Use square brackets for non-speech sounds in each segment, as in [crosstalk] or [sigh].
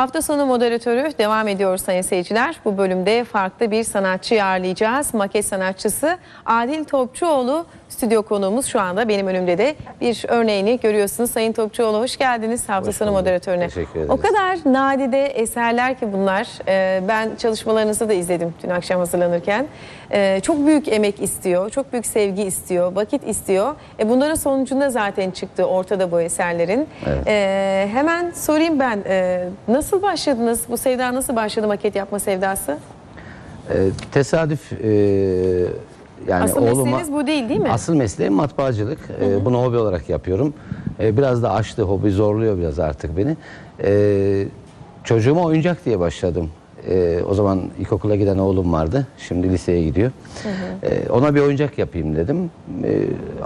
Hafta sonu moderatörü devam ediyor sayın seyirciler. Bu bölümde farklı bir sanatçı ağırlayacağız. Maket sanatçısı Adil Topçuoğlu stüdyo konuğumuz şu anda benim önümde de bir örneğini görüyorsunuz. Sayın Topçuoğlu hoş geldiniz hafta sonu moderatörüne. Teşekkür ederiz. O kadar nadide eserler ki bunlar. Ee, ben çalışmalarınızı da izledim dün akşam hazırlanırken. Ee, çok büyük emek istiyor, çok büyük sevgi istiyor, vakit istiyor. E, bunların sonucunda zaten çıktı ortada bu eserlerin. Evet. Ee, hemen sorayım ben, e, nasıl başladınız? Bu sevda nasıl başladı maket yapma sevdası? Tesadüf e, yani Asıl oğluma mesleğiniz bu değil değil mi? asıl mesleğim matbaacılık. Ee, bunu hobi olarak yapıyorum. Ee, biraz da aştı hobi zorluyor biraz artık beni. Ee, çocuğuma oyuncak diye başladım. O zaman ilkokula giden oğlum vardı. Şimdi liseye gidiyor. Ee, ona bir oyuncak yapayım dedim.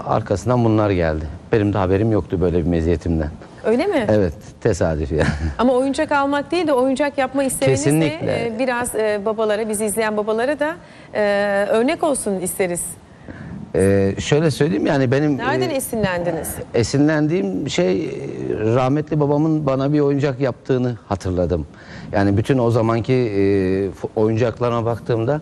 Arkasından bunlar geldi. Benim de haberim yoktu böyle bir meziyetimden. Öyle mi? Evet, tesadüf yani. [laughs] Ama oyuncak almak değil de oyuncak yapma de Kesinlikle. e, biraz e, babalara, bizi izleyen babalara da e, örnek olsun isteriz. Ee, şöyle söyleyeyim yani benim Nereden e, esinlendiniz? esinlendiğim şey e, rahmetli babamın bana bir oyuncak yaptığını hatırladım. Yani bütün o zamanki e, oyuncaklarına baktığımda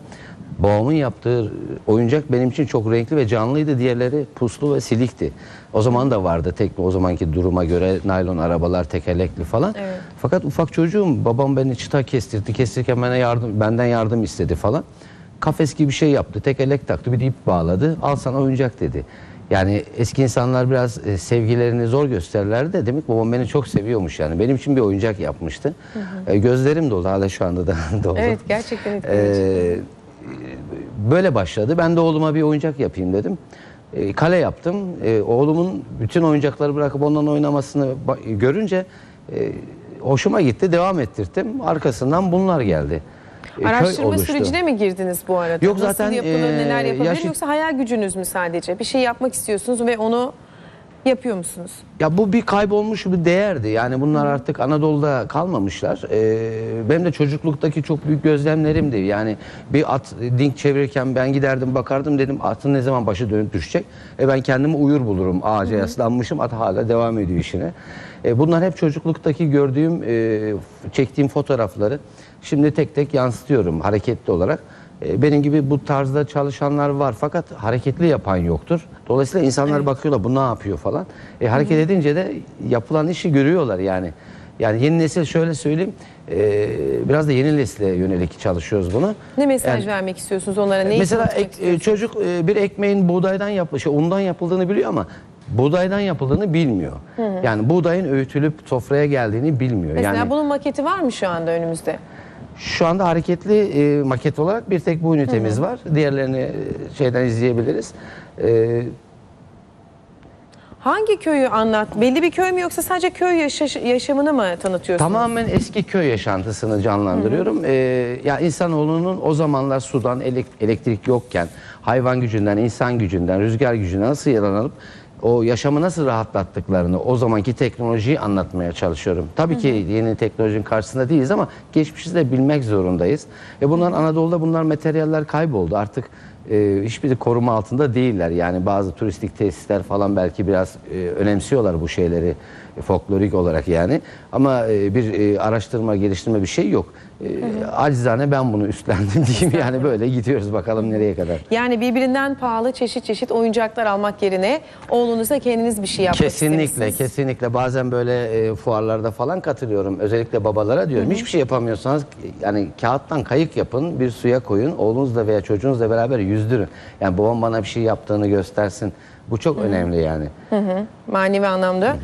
babamın yaptığı oyuncak benim için çok renkli ve canlıydı. Diğerleri puslu ve silikti. O zaman da vardı tek o zamanki duruma göre naylon arabalar tekerlekli falan. Evet. Fakat ufak çocuğum babam beni çıta kestirdi. Kestirken bana yardım, benden yardım istedi falan. Kafes gibi bir şey yaptı. Tekerlek taktı bir de ip bağladı. Al sana oyuncak dedi. Yani eski insanlar biraz e, sevgilerini zor gösterirlerdi de demek babam beni çok seviyormuş yani. Benim için bir oyuncak yapmıştı. E, gözlerim dolu hala şu anda da [laughs] dolu. Evet gerçekten etkileyici. Ee, böyle başladı. Ben de oğluma bir oyuncak yapayım dedim. Ee, kale yaptım. Ee, oğlumun bütün oyuncakları bırakıp ondan oynamasını görünce e, hoşuma gitti. Devam ettirdim. Arkasından bunlar geldi. Araştırma sürecine mi girdiniz bu arada? Yok, Nasıl zaten, yapılır, e, neler yapılır yaş- yoksa hayal gücünüz mü sadece? Bir şey yapmak istiyorsunuz ve onu yapıyor musunuz? Ya bu bir kaybolmuş bir değerdi. Yani bunlar artık Anadolu'da kalmamışlar. Ee, benim de çocukluktaki çok büyük gözlemlerimdi. Yani bir at dink çevirirken ben giderdim bakardım dedim atın ne zaman başı dönüp düşecek. E ben kendimi uyur bulurum. Ağaca yaslanmışım at hala devam ediyor işine. E bunlar hep çocukluktaki gördüğüm, e, çektiğim fotoğrafları şimdi tek tek yansıtıyorum hareketli olarak. E, Benim gibi bu tarzda çalışanlar var fakat hareketli yapan yoktur. Dolayısıyla insanlar bakıyorlar bu ne yapıyor falan. E, hareket edince de yapılan işi görüyorlar yani. Yani yeni nesil şöyle söyleyeyim e, biraz da yeni nesile yönelik çalışıyoruz bunu. Ne mesaj Yani- vermek istiyorsunuz onlara? Ne Mesela eğitim ek- e, çocuk e, bir ekmeğin buğdaydan yapı, şey, undan yapıldığını biliyor ama buğdaydan yapıldığını bilmiyor. Yani buğdayın öğütülüp sofraya geldiğini bilmiyor. Mesela yani bunun maketi var mı şu anda önümüzde? Şu anda hareketli e, maket olarak bir tek bu ünitemiz var. Diğerlerini e, şeyden izleyebiliriz. E, Hangi köyü anlat? Belli bir köy mü yoksa sadece köy yaşa- yaşamını mı tanıtıyorsunuz? Tamamen eski köy yaşantısını canlandırıyorum. Ee, ya insanoğlunun o zamanlar sudan elek- elektrik yokken hayvan gücünden, insan gücünden, rüzgar gücünden nasıl yararlanıp o yaşamı nasıl rahatlattıklarını, o zamanki teknolojiyi anlatmaya çalışıyorum. Tabii ki yeni teknolojinin karşısında değiliz ama geçmişi de bilmek zorundayız. E bunlar Anadolu'da bunlar materyaller kayboldu. Artık e, hiçbiri koruma altında değiller. Yani bazı turistik tesisler falan belki biraz e, önemsiyorlar bu şeyleri folklorik olarak yani. Ama e, bir e, araştırma, geliştirme bir şey yok. E, acizane ben bunu üstlendim [laughs] diyeyim yani böyle gidiyoruz bakalım nereye kadar. Yani birbirinden pahalı çeşit çeşit oyuncaklar almak yerine oğlunuza kendiniz bir şey yapmak Kesinlikle, istemişsiniz. kesinlikle. Bazen böyle e, fuarlarda falan katılıyorum. Özellikle babalara diyorum. Hiçbir şey yapamıyorsanız yani kağıttan kayık yapın, bir suya koyun. Oğlunuzla veya çocuğunuzla beraber yüzdürün. Yani babam bana bir şey yaptığını göstersin. Bu çok önemli yani. Manevi anlamda.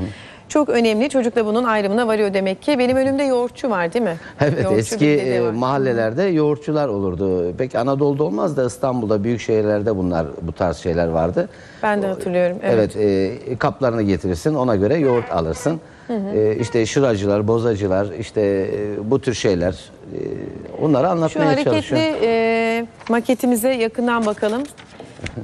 Çok önemli. Çocuk da bunun ayrımına varıyor demek ki. Benim önümde yoğurtçu var değil mi? [laughs] Evet Yoğurtçu eski e, mahallelerde yoğurtçular olurdu. Peki Anadolu'da olmaz da İstanbul'da büyük şehirlerde bunlar bu tarz şeyler vardı. Ben de hatırlıyorum. Evet. Evet, e, kaplarını getirirsin ona göre yoğurt alırsın. E, işte şıracılar, bozacılar işte e, bu tür şeyler e, onları Şu anlatmaya hareketli çalışıyorum. e, maketimize yakından bakalım.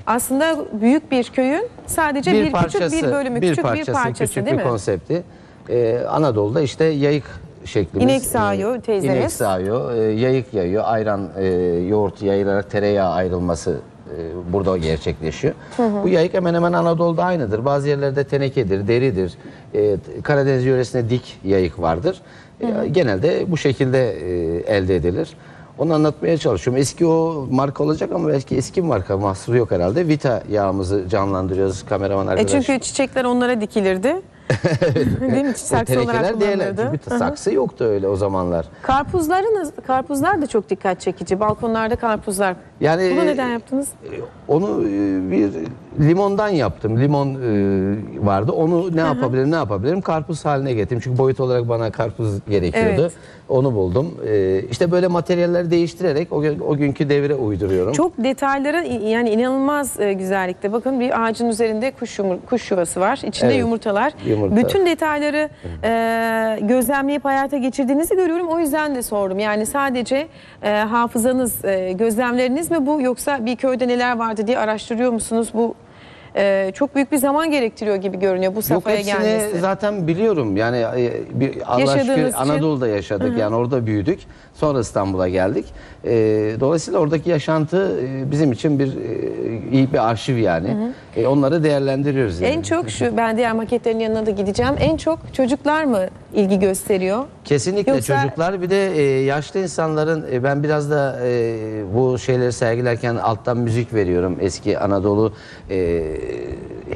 Aslında büyük bir köyün sadece bir, küçük bir bölümü, küçük parçası, bir parçası küçük değil bir mi? konsepti. E, Anadolu'da işte yayık şeklimiz. İnek sağıyor teyzeniz. İnek sağıyor, e, yayık yayıyor, ayran, e, yoğurt yayılarak tereyağı ayrılması e, burada gerçekleşiyor. Bu yayık hemen hemen Anadolu'da aynıdır. Bazı yerlerde tenekedir, deridir. E, Karadeniz yöresinde dik yayık vardır. E, genelde bu şekilde e, elde edilir. Onu anlatmaya çalışıyorum. Eski o marka olacak ama belki eski marka mahsuru yok herhalde. Vita yağımızı canlandırıyoruz kameraman E arkadaş. çünkü çiçekler onlara dikilirdi. [laughs] Değil mi? o Saksı olarak tenekeler kullanılırdı. Çünkü saksı yoktu öyle o zamanlar. Karpuzlarınız, karpuzlar da çok dikkat çekici. Balkonlarda karpuzlar. Yani Bunu e, neden yaptınız? Onu e, bir limondan yaptım. Limon e, vardı. Onu ne yapabilirim ne yapabilirim? Karpuz haline getirdim. Çünkü boyut olarak bana karpuz gerekiyordu. Evet. Onu buldum. E, işte böyle materyaller değiştirerek o, gün- o günkü devre uyduruyorum. Çok detaylara yani inanılmaz e, güzellikte. Bakın bir ağacın üzerinde kuş yumur, kuş yuvası var. İçinde Evet, yumurtalar. yumurta. Bütün detayları e, gözlemleyip hayata geçirdiğinizi görüyorum. O yüzden de sordum. Yani sadece e, hafızanız, e, gözlemleriniz mi bu yoksa bir köyde neler vardı diye araştırıyor musunuz? Bu e, çok büyük bir zaman gerektiriyor gibi görünüyor bu Yok safhaya hepsini gelmesi. zaten biliyorum. Yani e, bir Allah şükür için. Anadolu'da yaşadık. Yani orada büyüdük. Sonra İstanbul'a geldik. E, dolayısıyla oradaki yaşantı e, bizim için bir e, iyi bir arşiv yani. E, onları değerlendiriyoruz yani. En çok şu ben diğer maketlerin yanına da gideceğim. En çok çocuklar mı ilgi gösteriyor? Kesinlikle Yoksa- çocuklar bir de e, yaşlı insanların e, ben biraz da e, bu şeyleri sergilerken alttan müzik veriyorum eski Anadolu e,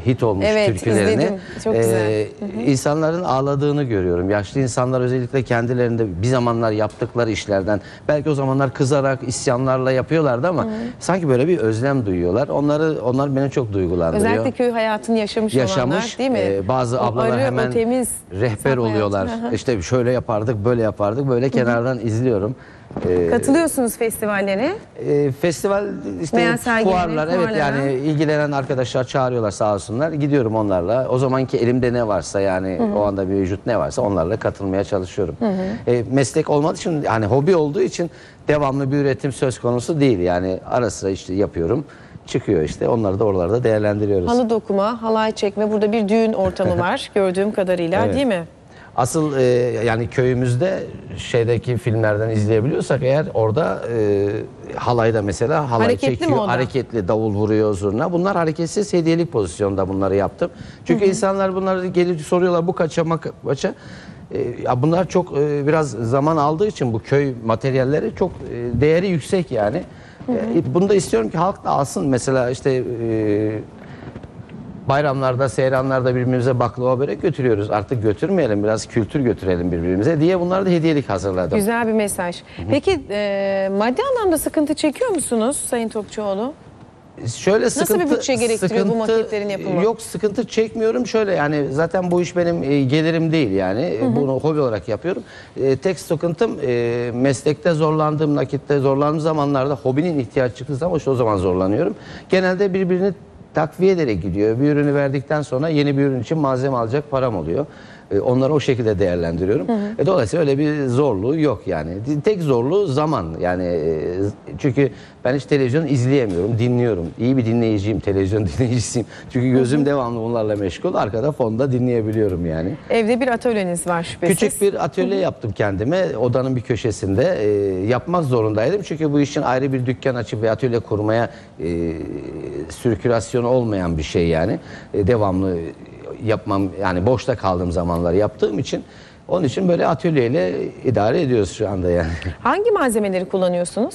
hit olmuş Evet, türkülerini. izledim. Çok güzel. E, insanların ağladığını görüyorum. Yaşlı insanlar özellikle kendilerinde bir zamanlar yaptıkları işlerden belki o zamanlar kızarak isyanlarla yapıyorlardı ama sanki böyle bir özlem duyuyorlar. Onları onlar beni çok duygulandırıyor. Özellikle köy hayatını yaşamış, yaşamış. olanlar değil mi? e, bazı O ablalar arı, hemen temiz rehber oluyorlar. hayatı. Hı hı. İşte şöyle yapardık, böyle yapardık. Böyle kenardan izliyorum. E, Katılıyorsunuz festivallere. e, festival işte Veya sergilere, fuarlar evet fuarlara. yani ilgilenen arkadaşlar çağırıyorlar sağ olsunlar. Gidiyorum onlarla. O zamanki elimde ne varsa yani o anda bir vücut ne varsa onlarla katılmaya çalışıyorum. E, meslek olmadığı için hani hobi olduğu için devamlı bir üretim söz konusu değil. Yani ara sıra işte yapıyorum. Çıkıyor işte. Onları da oralarda değerlendiriyoruz. Halı dokuma, halay çekme. Burada bir düğün ortamı [laughs] var gördüğüm kadarıyla Evet. değil mi? Asıl e, yani köyümüzde şeydeki filmlerden izleyebiliyorsak eğer orada e, halayda mesela halay Hareketli çekiyor, hareketli davul vuruyor zurna. Bunlar hareketsiz hediyelik pozisyonda bunları yaptım. Çünkü insanlar bunları gelip soruyorlar bu kaça kaça. E, bunlar çok e, biraz zaman aldığı için bu köy materyalleri çok e, değeri yüksek yani. E, bunu da istiyorum ki halk da alsın. Mesela işte e, bayramlarda, seyranlarda birbirimize baklava börek götürüyoruz. Artık götürmeyelim, biraz kültür götürelim birbirimize diye bunları da hediyelik hazırladım. Güzel bir mesaj. Peki e, maddi anlamda sıkıntı çekiyor musunuz Sayın Topçuoğlu? Şöyle sıkıntı, bir bütçe gerektiriyor bu maketlerin yapımı? Yok sıkıntı çekmiyorum. Şöyle yani zaten bu iş benim e, gelirim değil yani. E, Bunu hobi olarak yapıyorum. E, tek sıkıntım e, meslekte zorlandığım, nakitte zorlandığım zamanlarda hobinin ihtiyaç çıktığı zaman işte o zaman zorlanıyorum. Genelde birbirini takviye ederek gidiyor. Bir ürünü verdikten sonra yeni bir ürün için malzeme alacak param oluyor. E, Onları o şekilde değerlendiriyorum. E, Dolayısıyla öyle bir zorluğu yok yani. Tek zorluğu zaman yani e, çünkü ben hiç televizyon izleyemiyorum, dinliyorum. İyi bir dinleyiciyim, televizyon [laughs] dinleyicisiyim. Çünkü gözüm devamlı bunlarla meşgul. Arkada fonda dinleyebiliyorum yani. Evde bir atölyeniz var şüphesiz. Küçük bir atölye yaptım kendime odanın bir köşesinde. E, yapmak zorundaydım çünkü bu için ayrı bir dükkan açıp bir atölye kurmaya e, sirkülasyonu olmayan bir şey yani. E, devamlı yapmam yani boşta kaldığım zamanlar yaptığım için onun için böyle atölyeyle idare ediyoruz şu anda yani. [laughs] Hangi malzemeleri kullanıyorsunuz?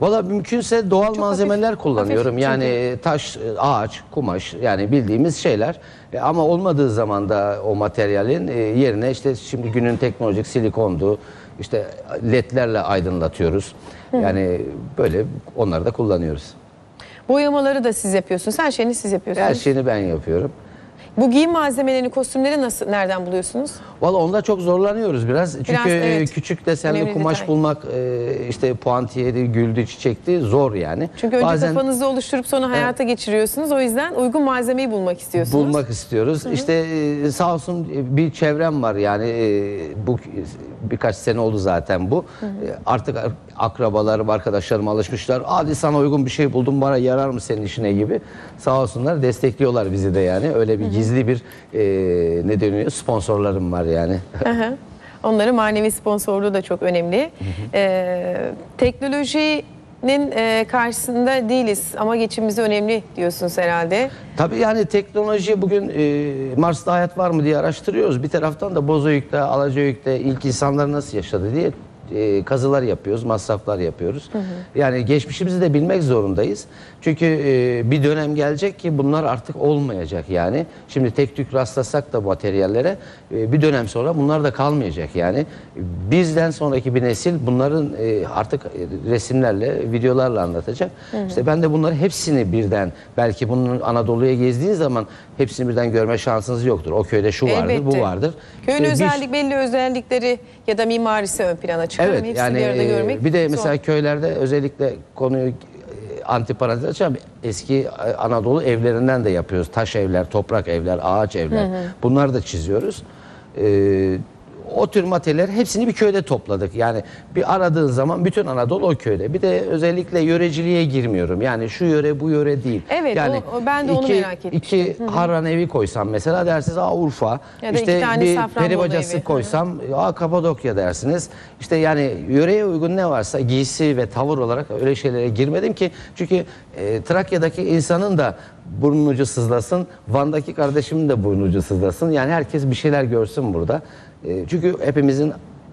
Valla mümkünse doğal malzemeler hafif, kullanıyorum. hafif yani taş, e, ağaç, kumaş yani bildiğimiz şeyler. E, ama olmadığı zaman da o materyalin e, yerine işte şimdi günün teknolojik silikondu. işte ledlerle aydınlatıyoruz. Yani böyle onları da kullanıyoruz. Boyamaları da siz yapıyorsunuz. Her şeyini siz yapıyorsunuz. Her şeyini ben yapıyorum. Bu giyim malzemelerini, kostümleri nasıl, nereden buluyorsunuz? Valla onda çok zorlanıyoruz biraz. Çünkü Biraz, evet. e, küçük desenli Önemli kumaş detay. bulmak e, işte puantiyeli, güldü, çiçekti zor yani. Çünkü önce Bazen- kafanızda oluşturup sonra hayata geçiriyorsunuz. O yüzden uygun malzemeyi bulmak istiyorsunuz. bulmak istiyoruz. İşte e, sağ olsun e, bir çevrem var yani e, bu birkaç sene oldu zaten bu. E, Artık ar- akrabalarım, arkadaşlarım alışmışlar. Hadi sana uygun bir şey buldum bana yarar mı senin işine gibi. Sağ olsunlar destekliyorlar bizi de yani. Öyle bir gizli bir e, ne deniyor sponsorlarım var yani. [laughs] Hı hı. Onların manevi sponsorluğu da çok önemli. Ee, teknoloji teknolojinin e, karşısında değiliz ama geçimimiz önemli diyorsunuz herhalde. Tabii yani teknoloji bugün e, Mars'ta hayat var mı diye araştırıyoruz. Bir taraftan da Bozüyük'te, Alacayük'te ilk insanlar nasıl yaşadı diye e, kazılar yapıyoruz, masraflar yapıyoruz. Yani geçmişimizi de bilmek zorundayız. Çünkü e, bir dönem gelecek ki bunlar artık olmayacak yani. Şimdi tek tük rastlasak da materyallere e, bir dönem sonra bunlar da kalmayacak yani. Bizden sonraki bir nesil bunların e, artık resimlerle, videolarla anlatacak. İşte ben de bunları hepsini birden belki bunun Anadolu'ya gezdiğiniz zaman hepsini birden görme şansınız yoktur. O köyde şu vardır, Elbette. bu vardır. Köyün İşte bir- özellik belli özellikleri ya da mimarisi ön plana çıkar. Evet Hepsini yani bir arada e, görmek bir de zor. mesela köylerde özellikle konuyu e, antiparantez açacağım. Eski e, Anadolu evlerinden de yapıyoruz. Taş evler, toprak evler, ağaç evler. Bunları da çiziyoruz. E, o tür materyaller hepsini bir köyde topladık. Yani bir aradığın zaman bütün Anadolu o köyde. Bir de özellikle yöreciliğe girmiyorum. Yani şu yöre bu yöre değil. Evet, yani o- ben de onu iki, merak etmiştim. İki Harran evi koysam mesela dersiniz aa Urfa. Ya da iki işte tane bir Safranbolu peri bacası evi. koysam aa Kapadokya dersiniz. İşte yani yöreye uygun ne varsa giysi ve tavır olarak öyle şeylere girmedim ki çünkü e, Trakya'daki insanın da burnun ucu sızlasın, Van'daki kardeşimin de burnun ucu sızlasın. Yani herkes bir şeyler görsün burada. E, çünkü hepimizin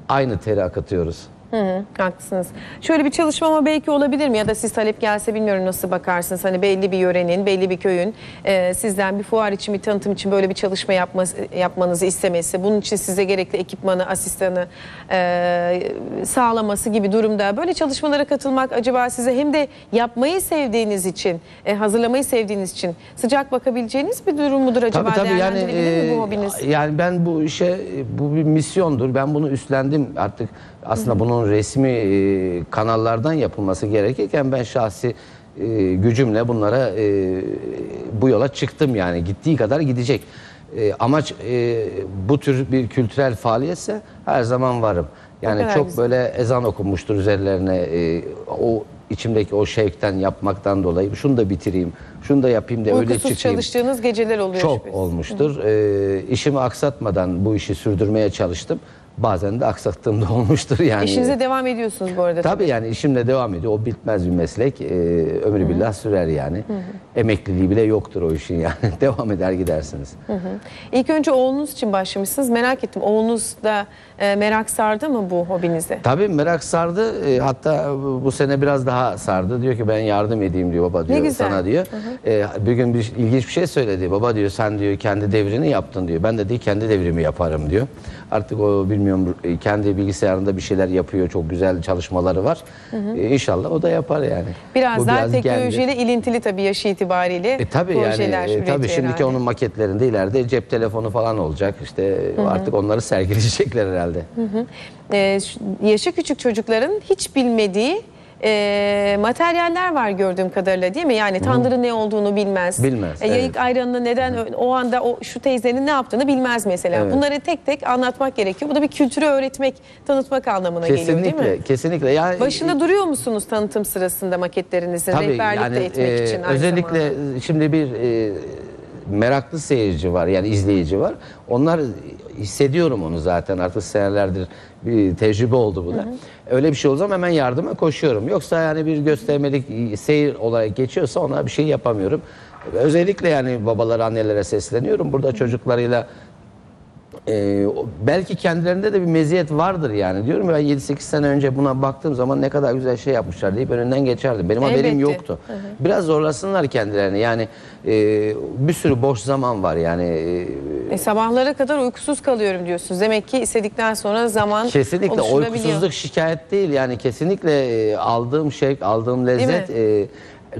aynı teri akıtıyoruz. Hı hı, haklısınız. Şöyle bir çalışma ama belki olabilir mi? Ya da siz talep gelse bilmiyorum nasıl bakarsınız. Hani belli bir yörenin, belli bir köyün e, sizden bir fuar için, bir tanıtım için böyle bir çalışma yapması, yapmanızı istemesi, bunun için size gerekli ekipmanı, asistanı e, sağlaması gibi durumda böyle çalışmalara katılmak acaba size hem de yapmayı sevdiğiniz için, e, hazırlamayı sevdiğiniz için sıcak bakabileceğiniz bir durum mudur acaba? Tabii tabii yani mi e, bu hobiniz? yani ben bu işe bu bir misyondur. Ben bunu üstlendim artık. Aslında bunun resmi e, kanallardan yapılması gerekirken ben şahsi e, gücümle bunlara e, bu yola çıktım yani gittiği kadar gidecek. E, amaç e, bu tür bir kültürel faaliyetse her zaman varım. Yani çok güzel. böyle ezan okunmuştur üzerlerine e, o içimdeki o şevkten yapmaktan dolayı şunu da bitireyim, şunu da yapayım da öyle Uykusuz çıkayım. çalıştığınız geceler oluyor. Çok şüphesiz. olmuştur. Ee, işimi aksatmadan bu işi sürdürmeye çalıştım. Bazen de aksattığım da [laughs] olmuştur yani. İşinize devam ediyorsunuz bu arada. Tabii yani işimle devam ediyor. O bitmez bir meslek. Ee, ömrü billah sürer yani. Emekliliği bile yoktur o işin yani. [laughs] devam eder gidersiniz. İlk önce oğlunuz için başlamışsınız. Merak ettim. Oğlunuz da e, merak sardı mı bu hobinize? Tabii merak sardı. Ee, hatta bu sene biraz daha sardı. Diyor ki ben yardım edeyim diyor baba diyor güzel. sana diyor. Ee, bir gün bir ilginç bir şey söyledi. Baba diyor sen diyor kendi devrini yaptın diyor. Ben de değil kendi devrimi yaparım diyor. Artık o bilmiyorum e, kendi bilgisayarında bir şeyler yapıyor. Çok güzel çalışmaları var. Ee, inşallah o da yapar yani. Biraz Bu daha teknolojiyle ilintili tabii yaşı itibariyle E tabii yani e, tabii şimdiki herhalde. onun maketlerinde ileride cep telefonu falan olacak. İşte artık onları sergileyecekler herhalde. Ee, şu- yaşı küçük çocukların hiç bilmediği e, materyaller var gördüğüm kadarıyla değil mi? Yani tandırın ne olduğunu bilmez. Bilmez, E, yayık evet. ayranını neden o anda o şu teyzenin ne yaptığını bilmez mesela. Evet. Bunları tek tek anlatmak gerekiyor. Bu da bir kültürü öğretmek, tanıtmak anlamına geliyor değil mi? Kesinlikle, kesinlikle. Yani Başında duruyor musunuz tanıtım sırasında maketlerinizin? Tabii Rehberlik de etmek e, için aynı özellikle zamanda. şimdi bir e, meraklı seyirci var yani izleyici var. Onlar hissediyorum onu zaten artık senelerdir bir tecrübe oldu bu da. Öyle bir şey zaman hemen yardıma koşuyorum. Yoksa yani bir göstermelik seyir olarak geçiyorsa ona bir şey yapamıyorum. Özellikle yani babalara annelere sesleniyorum. Burada çocuklarıyla o- belki kendilerinde de bir meziyet vardır yani. Diyorum ya ben 7-8 sene önce buna baktığım zaman ne kadar güzel şey yapmışlar deyip önünden geçerdim. Benim haberim Elbette. yoktu. Biraz zorlasınlar kendilerini. Yani e, bir sürü boş zaman var yani. e, E, sabahlara kadar uykusuz kalıyorum diyorsunuz. Demek ki istedikten sonra zaman Kesinlikle uykusuzluk şikayet değil yani kesinlikle e, aldığım şevk, aldığım lezzet e,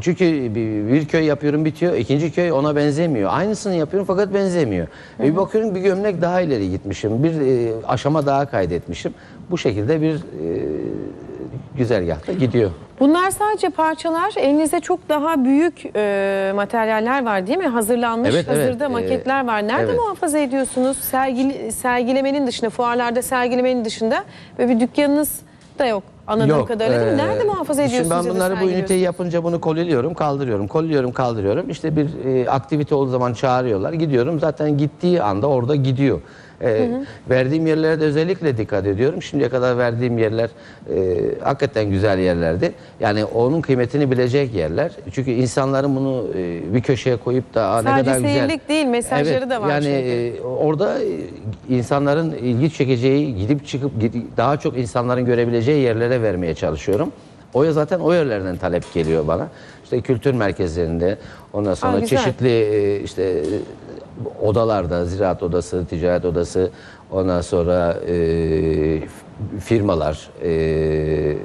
çünkü bir, bir köy yapıyorum bitiyor, ikinci köy ona benzemiyor. Aynısını yapıyorum fakat benzemiyor. E, bir bakıyorum bir gömlek daha ileri gitmişim, bir e, aşama daha kaydetmişim. Bu şekilde bir e, güzergahta gidiyor. Bunlar sadece parçalar. Elinizde çok daha büyük e, materyaller var değil mi? Hazırlanmış, Evet, evet. hazırda Ee, maketler var. Nerede evet. muhafaza ediyorsunuz? Sergili, sergilemenin dışında, fuarlarda sergilemenin dışında böyle bir dükkanınız da yok. Anladığım kadarıyla değil mi? Nerede muhafaza ediyorsunuz? Şimdi ya ben da bunları bu üniteyi yapınca bunu koliliyorum, kaldırıyorum, koliliyorum, kaldırıyorum. İşte bir e, aktivite olduğu zaman çağırıyorlar. Gidiyorum zaten gittiği anda orada gidiyor. E, verdiğim yerlere de özellikle dikkat ediyorum. Şimdiye kadar verdiğim yerler e, hakikaten güzel yerlerdi. Yani onun kıymetini bilecek yerler. Çünkü insanların bunu e, bir köşeye koyup da "Aa, ne Sadece kadar güzel. seyirlik değil, mesajları da var Yani çünkü. e, orada e, insanların ilgi çekeceği, gidip çıkıp daha çok insanların görebileceği yerlere vermeye çalışıyorum. O ya zaten o yerlerden talep geliyor bana. İşte kültür merkezlerinde, ondan sonra güzel. çeşitli e, işte odalarda, ziraat odası, ticaret odası, ondan sonra e, firmalar, e,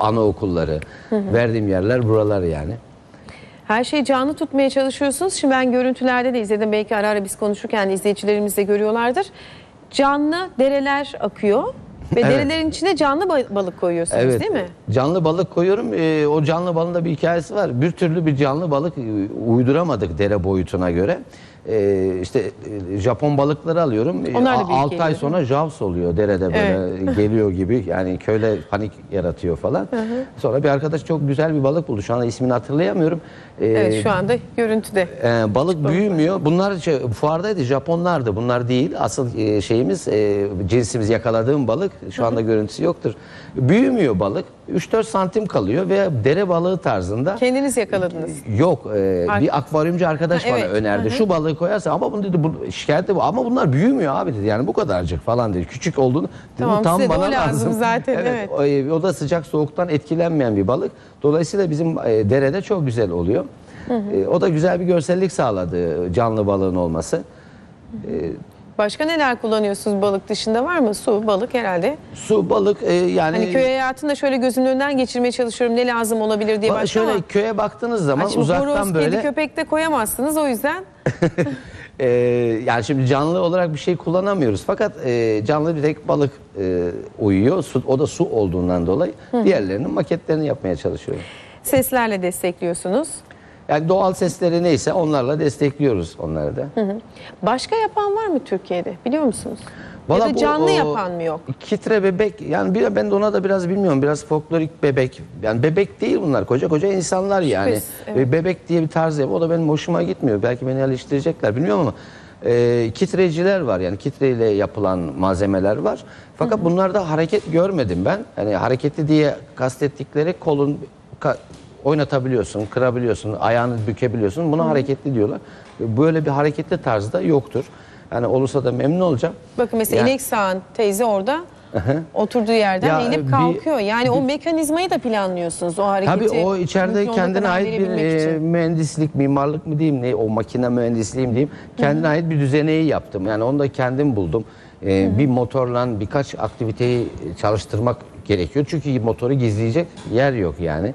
anaokulları, verdiğim yerler buralar yani. Her şeyi canlı tutmaya çalışıyorsunuz. Şimdi ben görüntülerde de izledim. Belki ara ara biz konuşurken izleyicilerimiz de görüyorlardır. Canlı dereler akıyor. Ve Evet. derelerin içine canlı ba- balık koyuyorsunuz Evet. değil mi? Canlı balık koyuyorum. Ee, o canlı balığın da bir hikayesi var. Bir türlü bir canlı balık e, uyduramadık dere boyutuna göre. Ee, işte e, Japon balıkları alıyorum. Onlar da büyük 6 ay geliyor, sonra javs oluyor derede böyle [laughs] geliyor gibi. Yani köyle panik yaratıyor falan. Sonra bir arkadaş çok güzel bir balık buldu. Şu anda ismini hatırlayamıyorum. Ee, Evet şu anda görüntüde. ee, balık büyümüyor. Bunlar şey, fuardaydı, Japonlardı. Bunlar değil. Asıl e, şeyimiz, e, cinsimiz yakaladığım balık. Şu anda görüntüsü yoktur. Büyümüyor balık. 3-4 santim kalıyor ve dere balığı tarzında. Kendiniz yakaladınız. Yok, e, Ar- bir akvaryumcu arkadaş Ha, bana evet. önerdi. Şu balığı koyarsa ama bunu dedi bu şikayet de bu. Ama bunlar büyümüyor abi dedi. Yani bu kadarcık falan dedi. Küçük olduğunu. Dedim, Tamam, tam size de o bana lazım zaten, evet. O, e, o da sıcak soğuktan etkilenmeyen bir balık. Dolayısıyla bizim e, derede çok güzel oluyor. E, o da güzel bir görsellik sağladı canlı balığın olması. Başka neler kullanıyorsunuz balık dışında var mı? Su, balık herhalde. Su, balık e, yani Hani köy hayatında şöyle gözümün önünden geçirmeye çalışıyorum. Ne lazım olabilir diye Ba- başka şöyle ama. köye baktığınız zaman Ha, şimdi uzaktan horoz, böyle kedi, köpek de koyamazsınız o yüzden. [laughs] e, yani şimdi canlı olarak bir şey kullanamıyoruz. Fakat e, canlı bir tek balık e, uyuyor. Su, o da su olduğundan dolayı diğerlerinin maketlerini yapmaya çalışıyorum. Seslerle destekliyorsunuz. Yani doğal sesleri neyse onlarla destekliyoruz onları da. Başka yapan var mı Türkiye'de biliyor musunuz? Valla ya da canlı o, yapan mı yok? Kitre bebek yani bir, ben de ona da biraz bilmiyorum. Biraz folklorik bebek. Yani bebek değil bunlar. Koca koca insanlar yani. Şüphesiz, evet. Ve Bebek diye bir tarz yap. O da benim hoşuma gitmiyor. Belki beni eleştirecekler bilmiyorum ama e, kitreciler var. Yani kitreyle yapılan malzemeler var. Fakat bunlarda hareket görmedim ben. Yani hareketli diye kastettikleri kolun ka- oynatabiliyorsun, kırabiliyorsun, ayağını bükebiliyorsun. Buna hareketli diyorlar. Böyle bir hareketli tarzda yoktur. Yani olursa da memnun olacağım. Bakın mesela Yani- inek sağan teyze orada oturduğu yerden Ya, eğilip bir- kalkıyor. Yani o mekanizmayı da planlıyorsunuz o hareketi. Tabii o içeride kendine ait bir e, mühendislik, mimarlık mı diyeyim ne o makine mühendisliğim diyeyim. Kendine ait bir düzeneyi yaptım. Yani onu da kendim buldum. E, bir motorla birkaç aktiviteyi çalıştırmak gerekiyor. Çünkü motoru gizleyecek yer yok yani.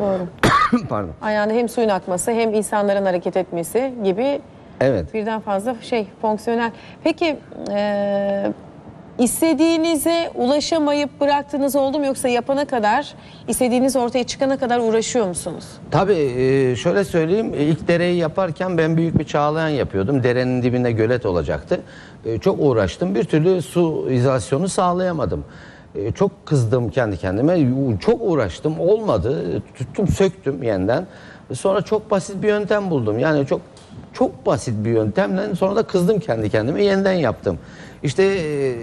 Doğru. [coughs] Pardon. Ayağında hem suyun akması hem insanların hareket etmesi gibi Evet. birden fazla şey fonksiyonel. Peki e, istediğinize ulaşamayıp bıraktığınız oldu mu yoksa yapana kadar istediğiniz ortaya çıkana kadar uğraşıyor musunuz? Tabii e, şöyle söyleyeyim e, ilk dereyi yaparken ben büyük bir çağlayan yapıyordum. Derenin dibinde gölet olacaktı. E, Çok uğraştım. Bir türlü su izolasyonu sağlayamadım. E, Çok kızdım kendi kendime. Çok uğraştım. Olmadı. Tuttum söktüm yeniden. Sonra çok basit bir yöntem buldum. Yani çok çok basit bir yöntemle sonra da kızdım kendi kendime yeniden yaptım. İşte e,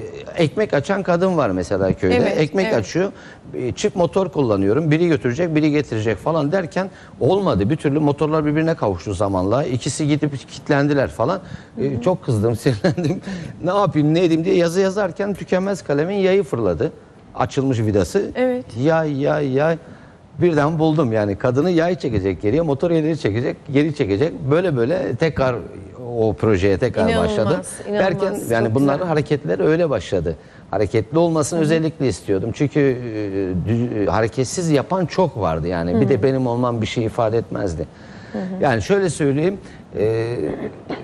ekmek açan kadın var mesela köyde. Evet, ekmek evet. açıyor. E, Çift motor kullanıyorum. Biri götürecek, biri getirecek falan derken olmadı. Bir türlü motorlar birbirine kavuştu zamanla. İkisi gidip kilitlendiler falan. E, çok kızdım, [laughs] sinirlendim. ne yapayım, ne edeyim diye yazı yazarken tükenmez kalemin yayı fırladı. Açılmış vidası. Evet. Yay, yay, yay. Birden buldum yani kadını yay çekecek geriye, motor ileri çekecek, geri çekecek. Böyle böyle tekrar o projeye tekrar İnanılmaz, başladım. inanılmaz. Derken yani Çok bunların güzel. hareketler öyle başladı. Hareketli olmasını özellikle istiyordum. Çünkü e, dü- e, hareketsiz yapan çok vardı yani. Bir de benim olmam bir şey ifade etmezdi. Yani şöyle söyleyeyim. e,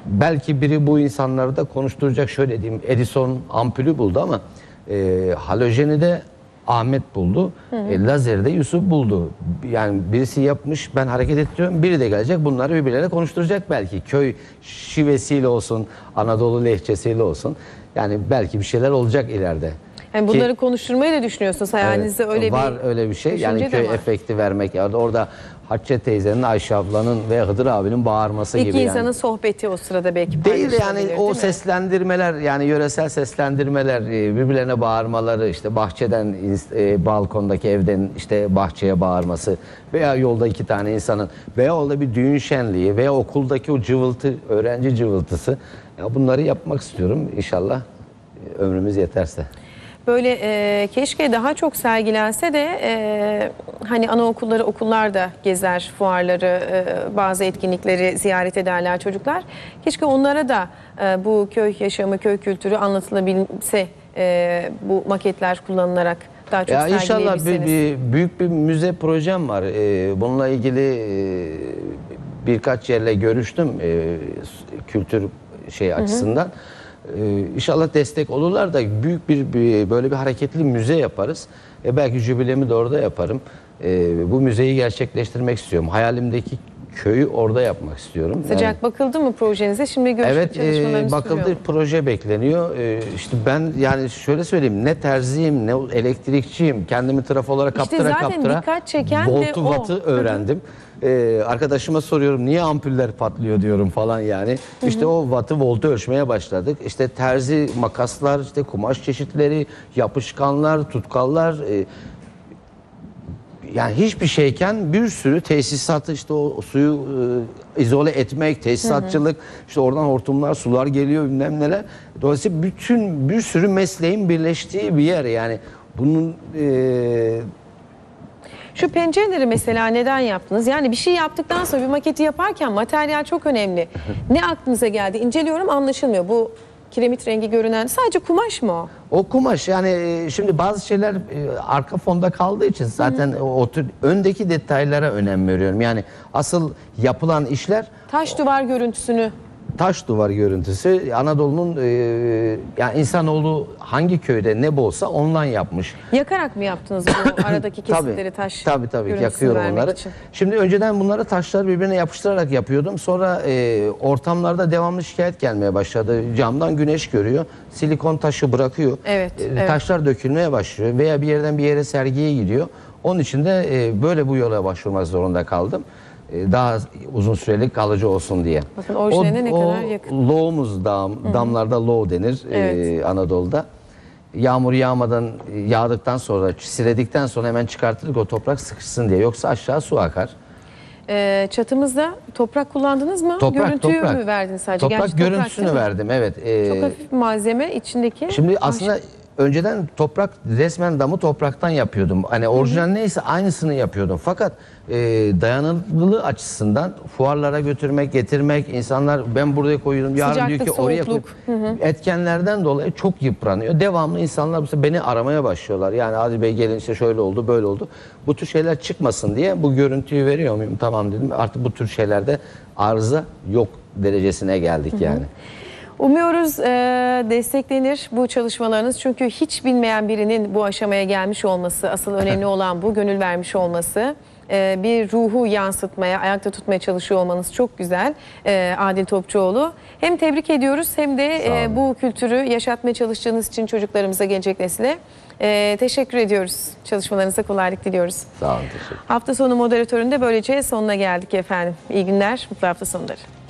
belki biri bu insanları da konuşturacak şöyle diyeyim. Edison ampulü buldu ama e, halojeni de Ahmet buldu. E, lazeri de Yusuf buldu. Yani birisi yapmış ben hareket ettiriyorum. Biri de gelecek bunları birbirleriyle konuşturacak belki. Köy şivesiyle olsun, Anadolu lehçesiyle olsun. Yani belki bir şeyler olacak ileride. Yani bunları konuşturmayı da düşünüyorsunuz. Hayalinizde Evet, öyle var bir öyle bir şey. Yani köy var. efekti vermek. Yani orada Hatice teyzenin, Ayşe ablanın ve Hıdır abinin bağırması İki gibi yani. insanın sohbeti o sırada belki Değil yani değil o mi? seslendirmeler yani yöresel seslendirmeler e, birbirlerine bağırmaları işte bahçeden e, balkondaki evden işte bahçeye bağırması veya yolda iki tane insanın veya orada bir düğün şenliği veya okuldaki o cıvıltı öğrenci cıvıltısı ya bunları yapmak istiyorum inşallah e, ömrümüz yeterse. Böyle e, keşke daha çok sergilense de e, hani anaokulları okullar da gezer fuarları e, bazı etkinlikleri ziyaret ederler çocuklar. Keşke onlara da e, bu köy yaşamı köy kültürü anlatılabilse e, bu maketler kullanılarak daha çok Ya inşallah bir, bir büyük bir müze projem var. Ee, bununla ilgili e, birkaç yerle görüştüm e, kültür şey açısından. Ee, inşallah destek olurlar da büyük bir, bir böyle bir hareketli müze yaparız. E, belki jübilemi de orada yaparım. E, bu müzeyi gerçekleştirmek istiyorum. Hayalimdeki köyü orada yapmak istiyorum. Yani- Sıcak bakıldı mı projenize? Şimdi görüş Evet çalışmalarınız e, bakıldı sürüyor. proje bekleniyor. E, işte ben yani şöyle söyleyeyim ne terziyim ne elektrikçiyim. Kendimi trafolara İşte kaptıra zaten kaptıra dikkat çeken de voltu o. wattı öğrendim. E, arkadaşıma soruyorum niye ampuller patlıyor diyorum falan yani. İşte o wattı voltu ölçmeye başladık. İşte terzi makaslar, işte kumaş çeşitleri, yapışkanlar, tutkallar, e, yani hiçbir şeyken bir sürü tesisatı işte o suyu e, izole etmek, tesisatçılık, işte oradan hortumlar, sular geliyor bilmem neler. Dolayısıyla bütün bir sürü mesleğin birleştiği bir yer yani. Bunun e, Şu pencereleri mesela neden yaptınız? Yani bir şey yaptıktan sonra bir maketi yaparken materyal çok önemli. [laughs] Ne aklınıza geldi? İnceliyorum anlaşılmıyor. Bu kiremit rengi görünen sadece kumaş mı o? o kumaş yani e, şimdi bazı şeyler e, arka fonda kaldığı için zaten o, o tür öndeki detaylara önem veriyorum. Yani asıl yapılan işler Taş duvar görüntüsünü taş duvar görüntüsü Anadolu'nun e, yani insanoğlu hangi köyde ne bulsa ondan yapmış. yakarak mı yaptınız bu [coughs] aradaki kesitleri taş Tabii tabii yakıyorum vermek onları. için? Şimdi önceden bunları taşları birbirine yapıştırarak yapıyordum. Sonra e, ortamlarda devamlı şikayet gelmeye başladı. Camdan güneş görüyor. Silikon taşı bırakıyor. Evet, E, evet. Taşlar dökülmeye başlıyor veya bir yerden bir yere sergiye gidiyor. Onun için de e, böyle bu yola başvurmak zorunda kaldım. E, daha uzun süreli kalıcı olsun diye. Bakın orijinaline ne kadar yakın. Loğumuz dam, damlarda loğ denir e, Evet. Anadolu'da. Yağmur yağmadan yağdıktan sonra siledikten sonra hemen çıkartırdık o toprak sıkışsın diye. Yoksa aşağı su akar. Ee, çatımızda toprak kullandınız mı? Toprak Görüntüyü toprak. mü verdiniz sadece? Toprak Gerçi toprak görüntüsünü mi? verdim evet. Ee, Çok hafif malzeme içindeki. Şimdi aslında önceden toprak resmen damı topraktan yapıyordum. Hani orijinal neyse aynısını yapıyordum. Fakat e, dayanıklılığı açısından fuarlara götürmek, getirmek, insanlar ben buraya koyuyorum, yarın diyor Sıcaklık, ki oraya koy. soğukluk. Etkenlerden dolayı çok yıpranıyor. Devamlı insanlar bu sefer beni aramaya başlıyorlar. Yani Adil Bey gelin işte şöyle oldu, böyle oldu. Bu tür şeyler çıkmasın diye bu görüntüyü veriyor muyum? Tamam dedim. Artık bu tür şeylerde arıza yok derecesine geldik yani. Umuyoruz e, desteklenir bu çalışmalarınız. Çünkü hiç bilmeyen birinin bu aşamaya gelmiş olması, asıl önemli olan bu, gönül vermiş olması. E, bir ruhu yansıtmaya, ayakta tutmaya çalışıyor olmanız çok güzel e, Adil Topçuoğlu. Hem tebrik ediyoruz hem de Sağ e, olun. bu kültürü yaşatmaya çalıştığınız için çocuklarımıza, gelecek nesile e, teşekkür ediyoruz. Çalışmalarınıza kolaylık diliyoruz. Sağ olun, teşekkür Hafta sonu moderatöründe böylece sonuna geldik efendim. İyi günler, mutlu hafta sonları.